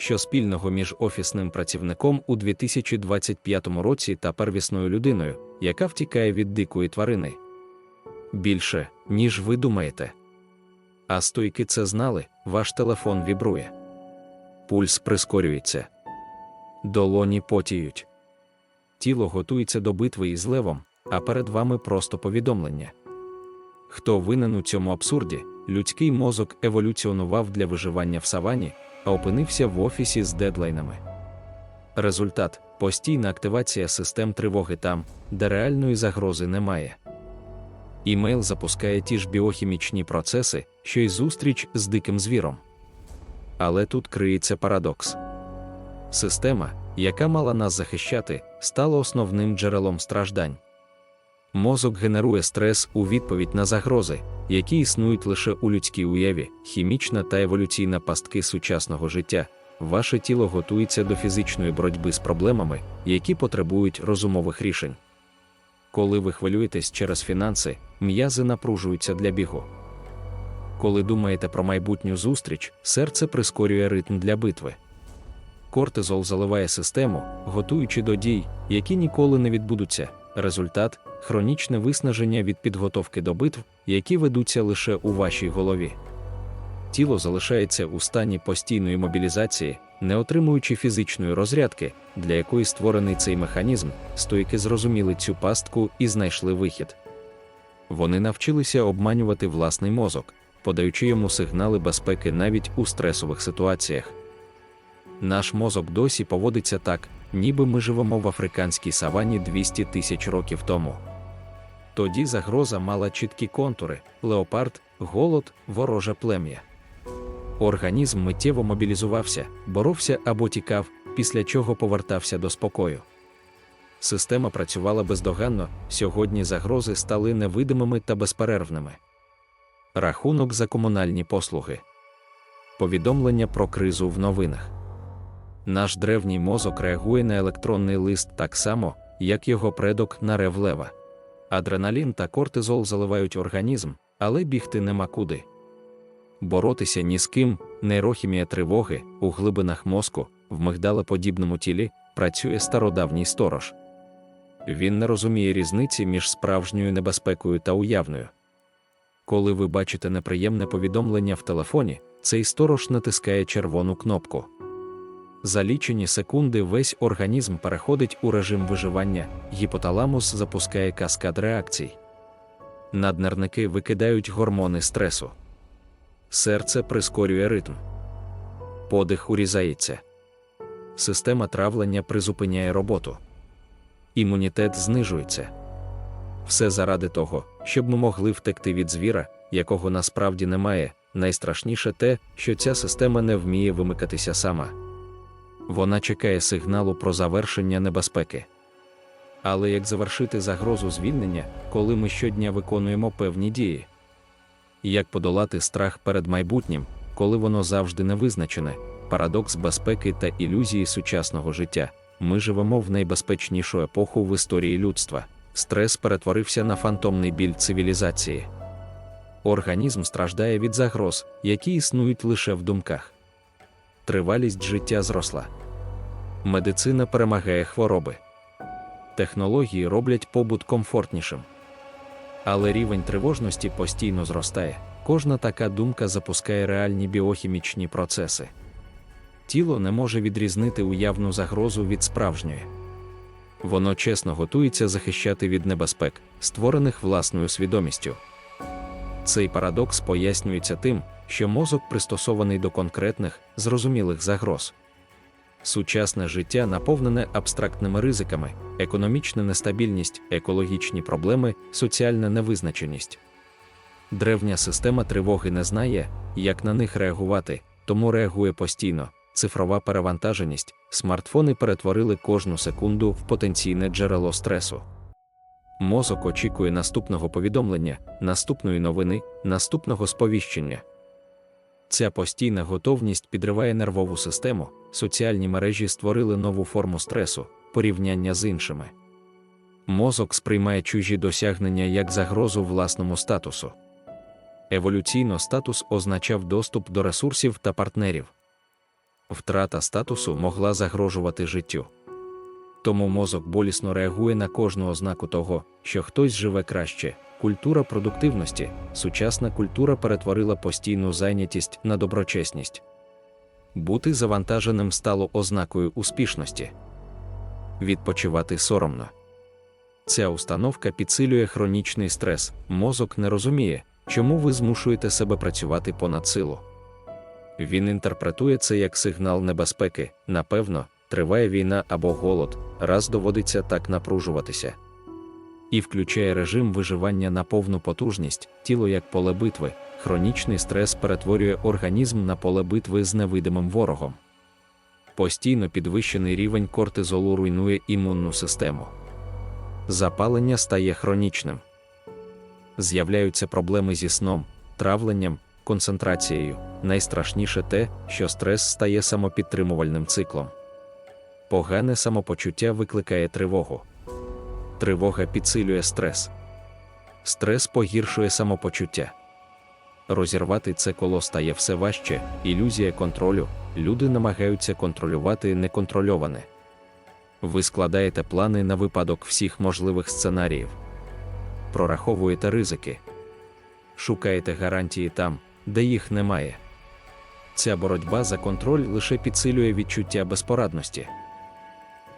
що спільного між офісним працівником у 2025 році та первісною людиною, яка втікає від дикої тварини. Більше, ніж ви думаєте. А стойки це знали, ваш телефон вібрує. Пульс прискорюється. Долоні потіють. Тіло готується до битви із левом, а перед вами просто повідомлення. Хто винен у цьому абсурді, людський мозок еволюціонував для виживання в савані, а опинився в офісі з дедлайнами. Результат постійна активація систем тривоги там, де реальної загрози немає. Імейл запускає ті ж біохімічні процеси, що й зустріч з диким звіром. Але тут криється парадокс. Система, яка мала нас захищати, стала основним джерелом страждань. Мозок генерує стрес у відповідь на загрози, які існують лише у людській уяві, хімічна та еволюційна пастки сучасного життя. Ваше тіло готується до фізичної боротьби з проблемами, які потребують розумових рішень. Коли ви хвилюєтесь через фінанси, м'язи напружуються для бігу. Коли думаєте про майбутню зустріч, серце прискорює ритм для битви. Кортизол заливає систему, готуючи до дій, які ніколи не відбудуться. Результат хронічне виснаження від підготовки до битв, які ведуться лише у вашій голові. Тіло залишається у стані постійної мобілізації, не отримуючи фізичної розрядки, для якої створений цей механізм, стойки зрозуміли цю пастку і знайшли вихід. Вони навчилися обманювати власний мозок, подаючи йому сигнали безпеки навіть у стресових ситуаціях. Наш мозок досі поводиться так, ніби ми живемо в африканській савані 200 тисяч років тому. Тоді загроза мала чіткі контури: леопард, голод, вороже плем'я. Організм миттєво мобілізувався, боровся або тікав, після чого повертався до спокою. Система працювала бездоганно, сьогодні загрози стали невидимими та безперервними. Рахунок за комунальні послуги. Повідомлення про кризу в новинах. Наш древній мозок реагує на електронний лист так само, як його предок на рев лева. Адреналін та кортизол заливають організм, але бігти нема куди. Боротися ні з ким, нейрохімія тривоги у глибинах мозку, в мигдалеподібному тілі, працює стародавній сторож. Він не розуміє різниці між справжньою небезпекою та уявною. Коли ви бачите неприємне повідомлення в телефоні, цей сторож натискає червону кнопку. За лічені секунди весь організм переходить у режим виживання, гіпоталамус запускає каскад реакцій. Наднерники викидають гормони стресу. Серце прискорює ритм. Подих урізається. Система травлення призупиняє роботу. Імунітет знижується. Все заради того, щоб ми могли втекти від звіра, якого насправді немає. Найстрашніше те, що ця система не вміє вимикатися сама. Вона чекає сигналу про завершення небезпеки. Але як завершити загрозу звільнення, коли ми щодня виконуємо певні дії? Як подолати страх перед майбутнім, коли воно завжди невизначене, парадокс безпеки та ілюзії сучасного життя? Ми живемо в найбезпечнішу епоху в історії людства. Стрес перетворився на фантомний біль цивілізації. Організм страждає від загроз, які існують лише в думках. Тривалість життя зросла. Медицина перемагає хвороби. Технології роблять побут комфортнішим. Але рівень тривожності постійно зростає. Кожна така думка запускає реальні біохімічні процеси. Тіло не може відрізнити уявну загрозу від справжньої. Воно чесно готується захищати від небезпек, створених власною свідомістю. Цей парадокс пояснюється тим, що мозок пристосований до конкретних, зрозумілих загроз. Сучасне життя наповнене абстрактними ризиками, економічна нестабільність, екологічні проблеми, соціальна невизначеність. Древня система тривоги не знає, як на них реагувати, тому реагує постійно. Цифрова перевантаженість, смартфони перетворили кожну секунду в потенційне джерело стресу. Мозок очікує наступного повідомлення, наступної новини, наступного сповіщення. Ця постійна готовність підриває нервову систему, соціальні мережі створили нову форму стресу, порівняння з іншими. Мозок сприймає чужі досягнення як загрозу власному статусу. Еволюційно статус означав доступ до ресурсів та партнерів. втрата статусу могла загрожувати життю. Тому мозок болісно реагує на кожну ознаку того, що хтось живе краще. Культура продуктивності, сучасна культура перетворила постійну зайнятість на доброчесність. Бути завантаженим стало ознакою успішності. Відпочивати соромно. Ця установка підсилює хронічний стрес, мозок не розуміє, чому ви змушуєте себе працювати понад силу. Він інтерпретує це як сигнал небезпеки, напевно, триває війна або голод, раз доводиться так напружуватися. І включає режим виживання на повну потужність, тіло як поле битви, хронічний стрес перетворює організм на поле битви з невидимим ворогом. Постійно підвищений рівень кортизолу руйнує імунну систему. Запалення стає хронічним. З'являються проблеми зі сном, травленням, концентрацією. Найстрашніше те, що стрес стає самопідтримувальним циклом. Погане самопочуття викликає тривогу. Тривога підсилює стрес. Стрес погіршує самопочуття. Розірвати це коло стає все важче, ілюзія контролю, люди намагаються контролювати неконтрольоване. Ви складаєте плани на випадок всіх можливих сценаріїв, прораховуєте ризики, шукаєте гарантії там, де їх немає. Ця боротьба за контроль лише підсилює відчуття безпорадності.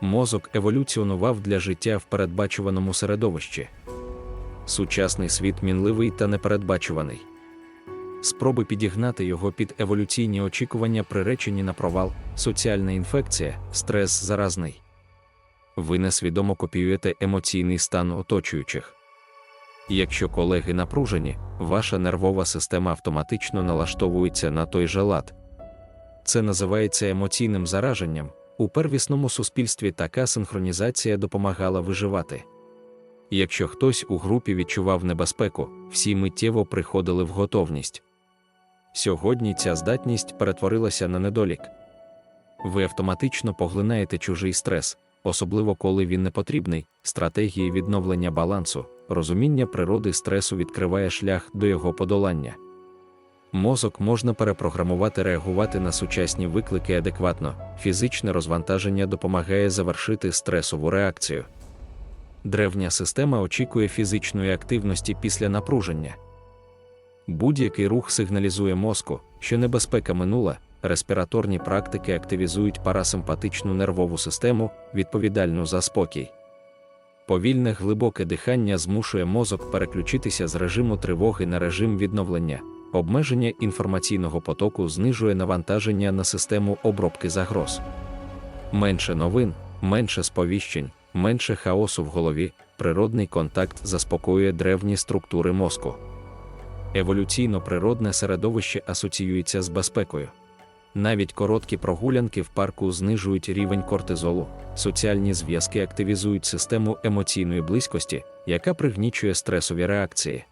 Мозок еволюціонував для життя в передбачуваному середовищі. Сучасний світ мінливий та непередбачуваний. Спроби підігнати його під еволюційні очікування приречені на провал, соціальна інфекція, стрес заразний. Ви несвідомо копіюєте емоційний стан оточуючих. Якщо колеги напружені, ваша нервова система автоматично налаштовується на той же лад. Це називається емоційним зараженням. У первісному суспільстві така синхронізація допомагала виживати. Якщо хтось у групі відчував небезпеку, всі миттєво приходили в готовність. Сьогодні ця здатність перетворилася на недолік. Ви автоматично поглинаєте чужий стрес, особливо коли він не потрібний, стратегії відновлення балансу, розуміння природи стресу відкриває шлях до його подолання. Мозок можна перепрограмувати реагувати на сучасні виклики адекватно, фізичне розвантаження допомагає завершити стресову реакцію. Древня система очікує фізичної активності після напруження. Будь-який рух сигналізує мозку, що небезпека минула, респіраторні практики активізують парасимпатичну нервову систему, відповідальну за спокій. Повільне глибоке дихання змушує мозок переключитися з режиму тривоги на режим відновлення. Обмеження інформаційного потоку знижує навантаження на систему обробки загроз. Менше новин, менше сповіщень, менше хаосу в голові, природний контакт заспокоює древні структури мозку. Еволюційно природне середовище асоціюється з безпекою. Навіть короткі прогулянки в парку знижують рівень кортизолу, соціальні зв'язки активізують систему емоційної близькості, яка пригнічує стресові реакції.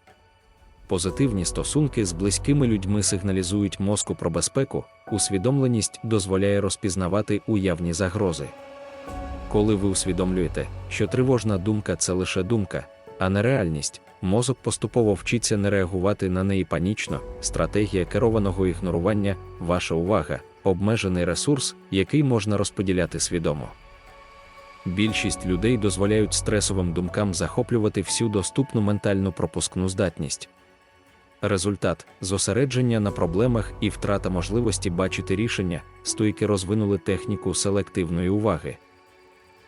Позитивні стосунки з близькими людьми сигналізують мозку про безпеку, усвідомленість дозволяє розпізнавати уявні загрози. Коли ви усвідомлюєте, що тривожна думка це лише думка, а не реальність, мозок поступово вчиться не реагувати на неї панічно, стратегія керованого ігнорування, ваша увага, обмежений ресурс, який можна розподіляти свідомо. Більшість людей дозволяють стресовим думкам захоплювати всю доступну ментальну пропускну здатність. Результат зосередження на проблемах і втрата можливості бачити рішення, стойки розвинули техніку селективної уваги.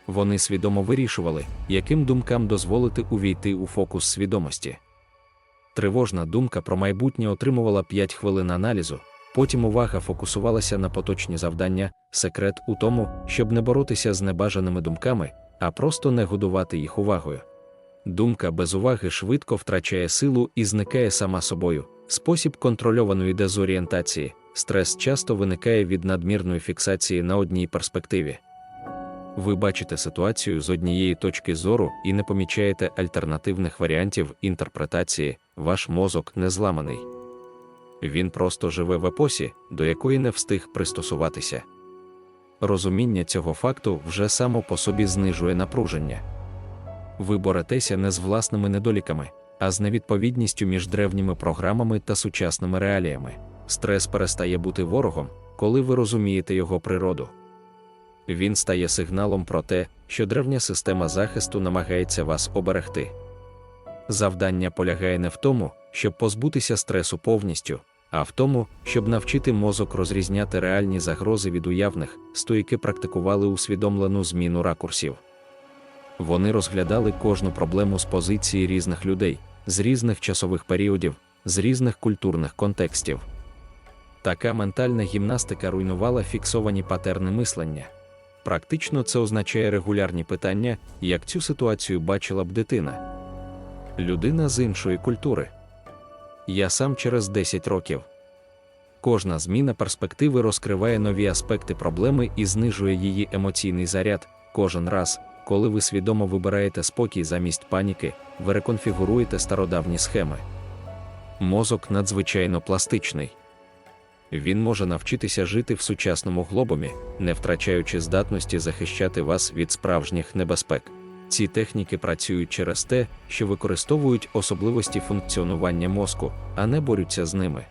Вони свідомо вирішували, яким думкам дозволити увійти у фокус свідомості. Тривожна думка про майбутнє отримувала 5 хвилин аналізу, потім увага фокусувалася на поточні завдання, секрет у тому, щоб не боротися з небажаними думками, а просто не годувати їх увагою. Думка без уваги швидко втрачає силу і зникає сама собою. Спосіб контрольованої дезорієнтації, стрес часто виникає від надмірної фіксації на одній перспективі. Ви бачите ситуацію з однієї точки зору і не помічаєте альтернативних варіантів інтерпретації, ваш мозок не зламаний. Він просто живе в епосі, до якої не встиг пристосуватися. Розуміння цього факту вже само по собі знижує напруження. Ви боретеся не з власними недоліками, а з невідповідністю між древніми програмами та сучасними реаліями. Стрес перестає бути ворогом, коли ви розумієте його природу. Він стає сигналом про те, що древня система захисту намагається вас оберегти. Завдання полягає не в тому, щоб позбутися стресу повністю, а в тому, щоб навчити мозок розрізняти реальні загрози від уявних, стоїки практикували усвідомлену зміну ракурсів. Вони розглядали кожну проблему з позиції різних людей, з різних часових періодів, з різних культурних контекстів. Така ментальна гімнастика руйнувала фіксовані патерни мислення. Практично це означає регулярні питання, як цю ситуацію бачила б дитина. Людина з іншої культури. Я сам через 10 років. Кожна зміна перспективи розкриває нові аспекти проблеми і знижує її емоційний заряд. Кожен раз, коли ви свідомо вибираєте спокій замість паніки, ви реконфігуруєте стародавні схеми. Мозок надзвичайно пластичний. Він може навчитися жити в сучасному глобумі, не втрачаючи здатності захищати вас від справжніх небезпек. Ці техніки працюють через те, що використовують особливості функціонування мозку, а не борються з ними.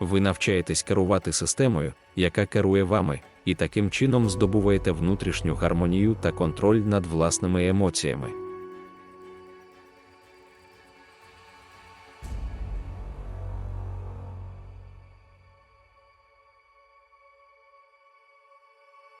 Ви навчаєтесь керувати системою, яка керує вами, і таким чином здобуваєте внутрішню гармонію та контроль над власними емоціями.